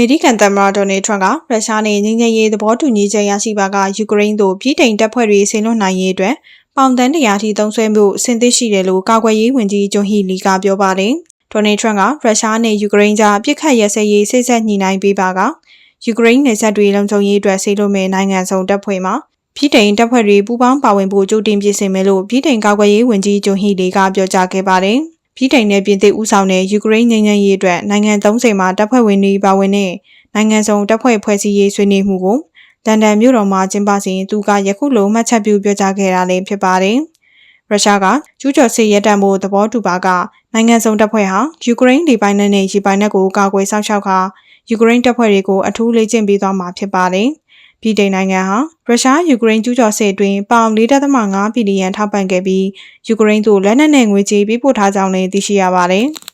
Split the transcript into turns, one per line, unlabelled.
မေရိကန်သမ္မတဒေါ်နယ်ထရန့်ကရုရှားနဲ့ငြိမ်းချမ်းရေးသဘောတူညီချက်ရရှိပါကယူကရိန်းသို့ပြည်ထိုင်တပ်ဖွဲ့တွေဆင်းလွှတ်နိုင်ရေးအတွက်ပေါင်တန်းတရာထိတုံးဆွဲမှုအဆင်သင့်ရှိတယ်လို့ကာကွယ်ရေးဝန်ကြီးဂျွန်ဟီလီကပြောပါတယ်။ဒေါ်နယ်ထရန့်ကရုရှားနဲ့ယူကရိန်းကြားပြစ်ခတ်ရစဲရေးစိတ်ဆက်ညှိနှိုင်းပေးပါကယူကရိန်းနယ်စပ်တွေလုံခြုံရေးအတွက်ဆေးလွှတ်မဲ့နိုင်ငံစုံတပ်ဖွဲ့မှပြည်ထိုင်တပ်ဖွဲ့တွေပူးပေါင်းပါဝင်ဖို့ကြိုတင်ပြင်ဆင်မယ်လို့ပြည်ထိုင်ကာကွယ်ရေးဝန်ကြီးဂျွန်ဟီလီကပြောကြားခဲ့ပါတယ်။ ပြည်ထိုင်နယ်ပြည်သစ်ဦးဆောင်တဲ့ယူကရိန်းငြိမ်းချမ်းရေးအတွက်နိုင်ငံ30မှာတပ်ဖွဲ့ဝင်တွေပါဝင်တဲ့နိုင်ငံစုံတပ်ဖွဲ့ဖွဲ့စည်းရေးဆွေးနွေးမှုကိုလန်ဒန်မြို့တော်မှာကျင်းပစဉ်သူကယခုလိုမှတ်ချက်ပြုပြောကြားခဲ့တာလည်းဖြစ်ပါတယ်။ရုရှားကကျူးကျော်စစ်ရပ်တန့်မှုသဘောတူပါကနိုင်ငံစုံတပ်ဖွဲ့ဟာယူကရိန်းလေပိုင်နက်နဲ့ရေပိုင်နက်ကိုကာကွယ်စောင့်ရှောက်ခါယူကရိန်းတပ်ဖွဲ့တွေကိုအထူးလေ့ကျင့်ပေးသွားမှာဖြစ်ပါတယ်။ ပြည်ထိုင်နိုင်ငံဟာရုရှားယူကရိန်းကျူးကျော်စစ်အတွင်းပေါင်4.5ဘီလီယံထောက်ပံ့ခဲ့ပြီးယူကရိန်းသို့လက်နက်နဲ့ငွေကြေးပေးပို့ထားကြောင်းလည်းသိရှိရပါတယ်။